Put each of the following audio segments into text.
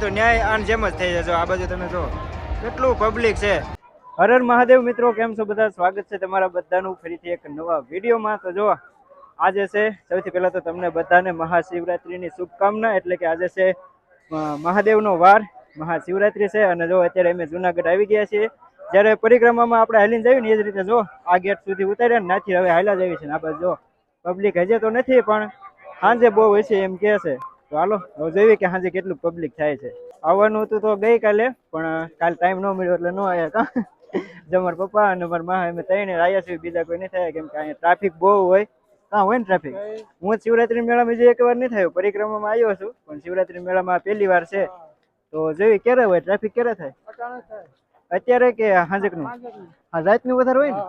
તો ન્યાય આન જેમ જ થઈ જશે. આ બાજુ તમે જો કેટલું પબ્લિક છે. હર હર મહાદેવ મિત્રો, કેમ છો બધા? સ્વાગત છે તમારા બધાનું ફરીથી એક નવા વિડીયોમાં. તો જો આજે છે, સૌથી પહેલાં તો તમને બધાને મહાશિવરાત્રિની શુભકામના, એટલે કે આજે છે મહાદેવનો વાર, મહાશિવરાત્રિ છે. અને જો અત્યારે અમે જુનાગઢ આવી ગયા છીએ. જ્યારે પરિક્રમામાં આપણે હાલીને જઈએ ને એ જ રીતે જો, આ ગેટ સુધી ઉતાર્યા ને નાથી હવે હાલા જઈએ છે ને આ જો. પબ્લિક હજે તો નથી, પણ સાંજે બહુ હોય છે એમ કહે છે. તો હાલો, હવે જોઈએ કે સાંજે કેટલું પબ્લિક થાય છે. આવવાનું હતું તો ગઈકાલે, પણ કાલ ટાઈમ ન મળ્યો એટલે ન આવ્યા હતા. જો પપ્પા અને મારા મા અમે ત્રણે આવ્યા છીએ, બીજા કોઈ નહીં થયા, કેમ કે અહીંયા ટ્રાફિક બહુ હોય. હા હોય ને ટ્રાફિક હું શિવરાત્રી મેળામાં જે એક વાર નહીં થયો, પરિક્રમામાં આવ્યો છું, પણ શિવરાત્રી મેળામાં પહેલી વાર છે. તો જોઈએ ક્યારે હોય ટ્રાફિક ક્યારે થાય? અત્યારે કે હાંજકનું? હા રાતનું વધારે હોય ને?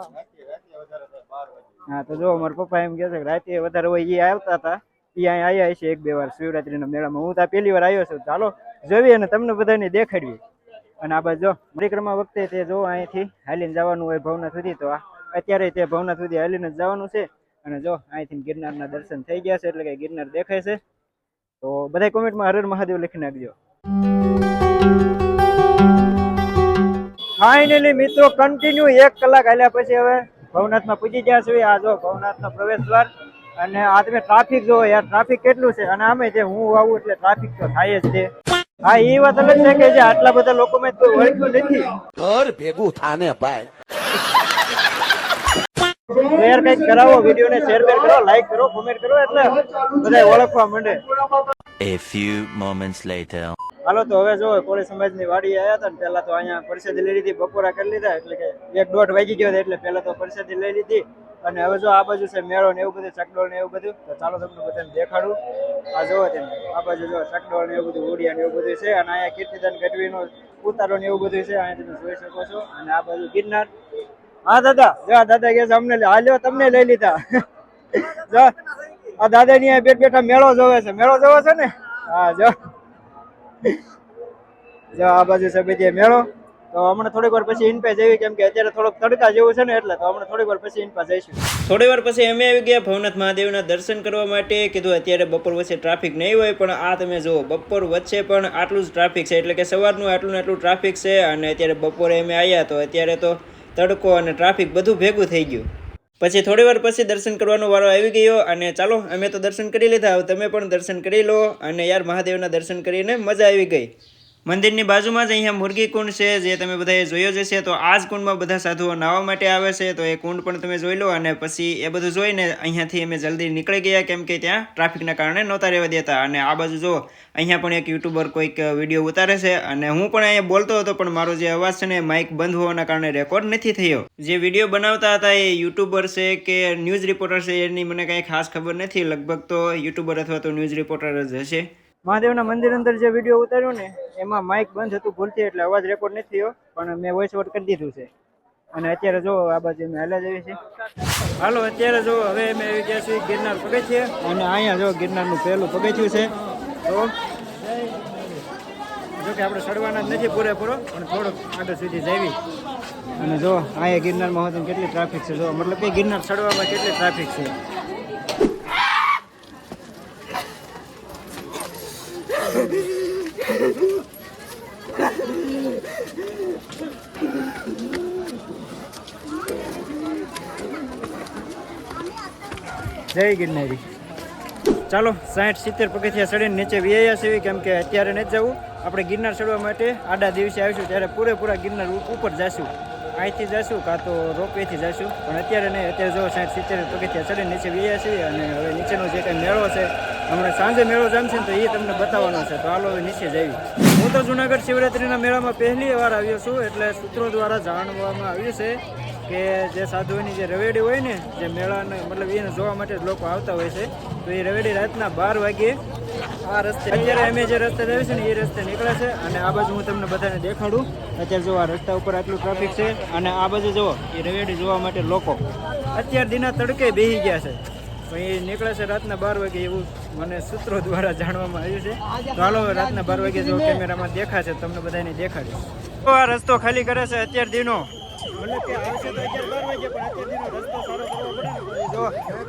હા. તો જો મારા પપ્પા એમ કહે છે કે રાતે વધારે હોય એ આવતા હતા. એ અહીંયા આવ્યા છે એક બે વાર શિવરાત્રીના મેળામાં. હું તો આ પહેલી વાર આવ્યો છું. ચાલો જોઈએ અને તમને બધાને દેખાડવી અને આ બાજુ જો પરિક્રમા વખતે તે જો અહીંથી હાલીને જવાનું હોય ભવનાથ સુધી તો આ અત્યારે તે ભવનાથ સુધી હાલીને જ જવાનું છે. અને જો અહીંથી ગિરનારના દર્શન થઈ ગયા છે એટલે કે ગિરનાર દેખાય છે. તો બધા કોમેન્ટમાં હર હર મહાદેવ લખી નાખજો. ફાઇનલી મિત્રો કન્ટિન્યુ એક કલાક હાલ્યા પછી હવે ભવનાથમાં પૂજી ગયા છે આ જો ભવનાથનો પ્રવેશ દ્વાર. અને આ તમે ટ્રાફિક જો યાર ટ્રાફિક કેટલું છે? અને આમે જે હું આવું એટલે ટ્રાફિક તો થાય જ છે. હા એ વાત અલગ છે કે જે આટલા બધા લોકોમાં કોઈ ઓળખ્યું નથી. ઘર ભેગું થાને ભાઈ. શેર કંઈક કરાવો વીડિયો ને શેર બેર કરો લાઈક કરો કોમેન્ટ કરો એટલે બધા ઓળખવા માંડે. A few moments later. હાલો તો હવે જો કોળી સમાજની વાડી આવ્યા હતા ને પેલા તો અહીંયા પરિષદ લઈ લીધી બપોરા કરી લીધા એટલે કે એક દોઢ વાગી ગયો એટલે પેલા તો પરિષદ લઈ લીધી. અને હવે જો આ બાજુ છે મેળો ને એવું બધું ચકડોળ ને એવું બધું તો ચાલો તમને બધાને દેખાડું. આ જોવો તેમ આ બાજુ જો ચકડોળ ને એવું બધું ઉડિયા ને એવું બધું છે અને અહીંયા કીર્તિદાન ગઢવીનો ઉતારો ને એવું બધું છે અહીંયા તમે જોઈ શકો છો. અને આ બાજુ ગિરનાર હા દાદા. જો દાદા કે અમને હાલ્યો તમને લઈ લીધા. જો. આ દાદા ની બેઠ બેઠા મેળો જોવે છે. મેળો જોવે છે ને? હા જો. જો આ બાજુ છે બધી મેળો. તો હમણાં થોડીક વાર પછી ઇનપે જઈએ કેમ કે અત્યારે થોડોક તડકા જેવું છે ને એટલે તો હમણાં થોડીક વાર પછી ઇનપા જઈશું. થોડી વાર પછી અમે આવી ગયા ભવનાથ મહાદેવના દર્શન કરવા માટે. કીધું અત્યારે બપોર વચ્ચે ટ્રાફિક નહીં હોય પણ આ તમે જુઓ બપોર વચ્ચે પણ આટલું જ ટ્રાફિક છે. એટલે કે સવારનું આટલું ને આટલું ટ્રાફિક છે અને અત્યારે બપોરે અમે આવ્યા તો અત્યારે તો તડકો અને ટ્રાફિક બધું ભેગું થઈ ગયું. પછી થોડી વાર પછી દર્શન કરવાનો વારો આવી ગયો અને ચાલો, અમે તો દર્શન કરી લીધા. હવે તમે પણ દર્શન કરી લો અને યાર મહાદેવના દર્શન કરીને મજા આવી ગઈ. મંદિરની બાજુમાં જ અહીંયા મુરગી કુંડ છે, જે તમે બધાએ જોયો જ છે તો આ જ કુંડમાં બધા સાધુઓ નાહવા માટે આવે છે. તો એ કુંડ પણ તમે જોઈ લો અને પછી એ બધું જોઈને અહીંયાથી અમે જલ્દી નીકળી ગયા, કેમ કે ત્યાં ટ્રાફિકના કારણે નહોતા રહેવા દેતા. અને આ બાજુ જો, અહીંયા પણ એક યુટ્યુબર કોઈક વીડિયો ઉતારે છે અને હું પણ અહીંયા બોલતો હતો, પણ મારો જે અવાજ છે ને માઇક બંધ હોવાના કારણે રેકોર્ડ નથી થયો. જે વીડિયો બનાવતા હતા એ યુટ્યુબર છે કે ન્યૂઝ રિપોર્ટર છે, એની મને કાંઈ ખાસ ખબર નથી. લગભગ તો યુટ્યુબર અથવા તો ન્યૂઝ રિપોર્ટર જ હશે. મહાદેવના મંદિર અંદર જે વીડિયો ઉતાર્યો ને, એમાં માઇક બંધ હતું, ભૂલથી એટલે અવાજ રેકોર્ડ નથી થયો, પણ મેં વોઇસ ઓવર કરી દીધું છે. અને અત્યારે જો આ બાજુ અમે હાલ્યા જઈએ છીએ. હાલો, અત્યારે જો હવે આવી ગયા છીએ ગિરનાર પગથિયે, અને અહીંયા જો ગિરનારનું પહેલું પગથિયું છે. તો, જો કે આપણે ચડવાના જ નથી પૂરેપૂરો, પણ થોડોક આગળ સુધી જવી અને જો અહીંયા ગિરનારમાં હોતું કેટલી ટ્રાફિક છે, જો મતલબ કે ગિરનાર ચડવામાં કેટલી ટ્રાફિક છે. જય ગિરનારી. ચાલો, સાઠ, સિત્તેર પગથિયા ચડીને નીચે વ્યાયા છે કેમ કે અત્યારે નથી જવું. આપણે ગિરનાર ચડવા માટે આડા દિવસે આવીશું, ત્યારે પૂરેપૂરા ગિરનાર ઉપર જશું. અહીંથી જશું, કાં તો રોપવેથી જશું, પણ અત્યારે નહીં. અત્યારે જો સાઠ, સિત્તેર પગથિયા ચડીને નીચે વ્યાયા છીએ અને હવે નીચેનો જે કંઈ મેળો છે, હમણાં સાંજે મેળો જામશે ને તો એ તમને બતાવવાનો છે. તો હાલો, હવે નીચે જઈએ. હું તો જુનાગઢ શિવરાત્રિના મેળામાં પહેલી વાર આવ્યો છું, એટલે સૂત્રો દ્વારા જાણવામાં આવ્યું છે કે જે સાધુઓની જે રવેડી હોય ને, જે મેળાને મતલબ એને જોવા માટે લોકો આવતા હોય છે, તો એ રવેડી રાતના બાર વાગ્યે આ રસ્તે અત્યારે અમે જે રસ્તે જઈએ છે ને, એ રસ્તે નીકળે છે. અને આ બાજુ હું તમને બધાને દેખાડું. અત્યારે જો આ રસ્તા ઉપર આટલું ટ્રાફિક છે અને આ બાજુ જુઓ એ રવેડી જોવા માટે લોકો અત્યાર દિના તડકે બેસી ગયા છે. એ નીકળે છે રાતના બાર વાગે એવું મને સૂત્રો દ્વારા જાણવામાં આવ્યું છે. તો હાલો રાતના બાર વાગે જો કેમેરામાં દેખાશે તમને બધાને દેખાડીશ. તો આ રસ્તો ખાલી કરે છે અત્યાર દિનો. જો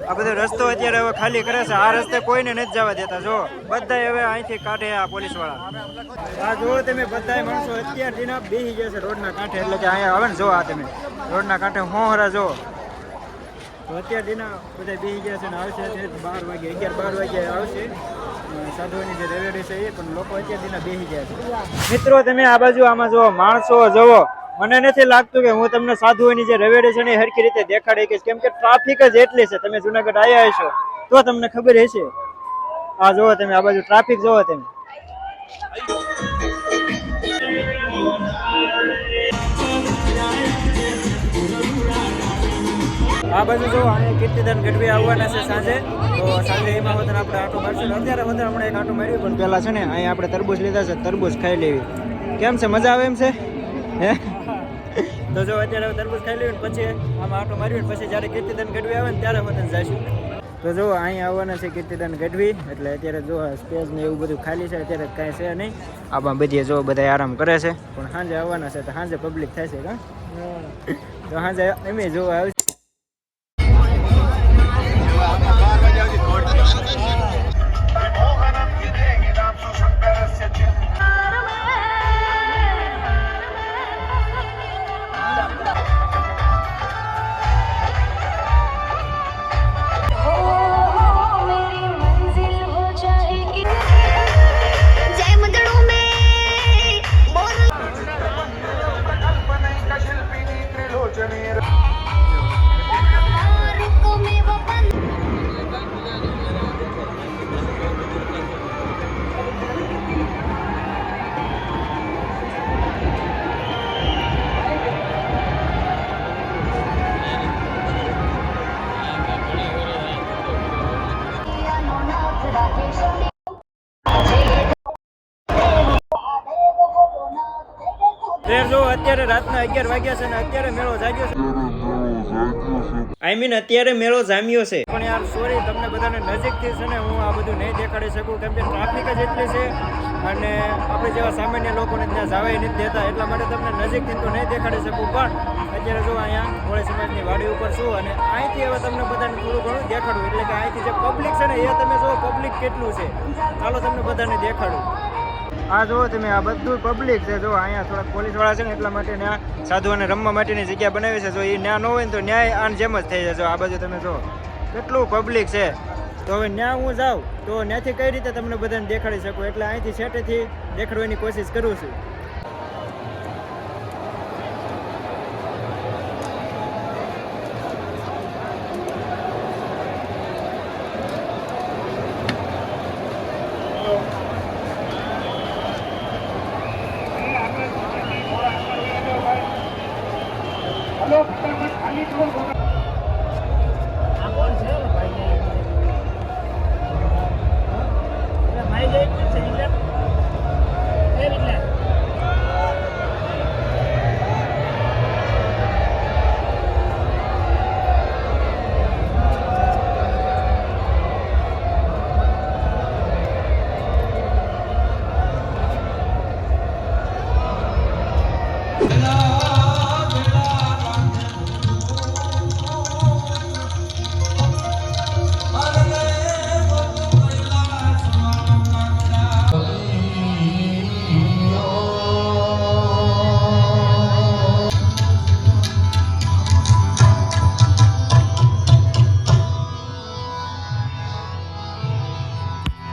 આ બધો રસ્તો અત્યારે હવે ખાલી કરે છે. આ રસ્તે કોઈને નથી જવા દેતા. જો બધાય હવે અહીંથી કાઢે આ પોલીસવાળા આ જો તમે બધાય માણસો અત્યારથી ના બેસી જશે રોડના કાંઠે. એટલે કે અહીંયા આવે ને જો આ તમે. રોડના કાંઠે હોહરા જો. અત્યારથી ના બધા બેસી ગયા છે ને આવશે બાર વાગે અગિયાર બાર વાગે આવશે. સાધુઓની જે રેવેડી છે એ પણ લોકો અત્યારથી ના બેસી ગયા છે. મિત્રો તમે આ બાજુ આમાં જુઓ માણસો જુઓ. મને નથી લાગતું કે હું તમને સાધુઓની જે રેવેડી છે ને હરખી રીતે દેખાડી કહીશ કેમ કે ટ્રાફિક જ એટલી છે. તમે જુનાગઢ આવ્યા હશો, તો તમને ખબર હશે. આ જુઓ તમે, આ બાજુ ટ્રાફિક જુઓ તમે. આ બાજુ જો અહીંયા કીર્તિદાન ગઢવી આવવાના છે સાંજે. તો સાંજે એમાં વધારે આપણે આટો મારશું. અત્યારે વધારે હમણાં એક આટો માર્યું પણ પહેલાં છે ને, અહીંયા આપણે તરબૂચ લીધા છે, તરબૂચ ખાઈ લેવી. કેમ છે, મજા આવે એમ છે? હે? તો જો અત્યારે તરબૂચ ખાઈ લેવી પછી આમાં આટો માર્યું પછી જ્યારે કીર્તિદાન ગઢવી આવે ને ત્યારે વતન જઈશું. તો જો અહીંયા આવવાના છે કીર્તિદાન ગઢવી એટલે અત્યારે જો સ્ટેજ ને એવું બધું ખાલી છે અત્યારે કાંઈ છે નહીં. આમાં બધી જો બધા આરામ કરે છે. પણ સાંજે આવવાના છે તો સાંજે પબ્લિક થાય છે કા? તો સાંજે એમ જોવા આવશે. અત્યારે રાતના અગિયાર વાગ્યા છે ને અત્યારે મેળો જાગ્યો છે. આઈ મીન અત્યારે મેળો જામ્યો છે. પણ યાર સોરી તમને બધાને નજીકથી છે ને હું આ બધું નહીં દેખાડી શકું, કેમ કે ટ્રાફિક જ એટલી છે અને આપણે જેવા સામાન્ય લોકોને ત્યાં જવાય નથી દેતા, એટલા માટે તમને નજીકથી તો નહીં દેખાડી શકું, પણ અત્યારે જો અહીંયા કોળી સમાજની વાડી ઉપર છું અને અહીંથી હવે તમને બધાને થોડું ઘણું દેખાડું. એટલે કે અહીંથી જે પબ્લિક છે ને એ તમે જો પબ્લિક કેટલું છે. ચાલો તમને બધાને દેખાડું. આ જુઓ તમે, આ બધું પબ્લિક છે. જો અહીંયા થોડાક પોલીસવાળા છે ને, એટલા માટે ત્યાં સાધુઓને રમવા માટેની જગ્યા બનાવી છે. જો એ ન્યા ન હોય ને તો ન્યાય આન જેમ જ થઈ જશે આ બાજુ તમે જો કેટલું પબ્લિક છે. તો હવે ન્યા હું જાઉં, તો ત્યાંથી કઈ રીતે તમને બધાને દેખાડી શકું? એટલે અહીંથી છેટેથી દેખાડવાની કોશિશ કરું છું. ભાઈ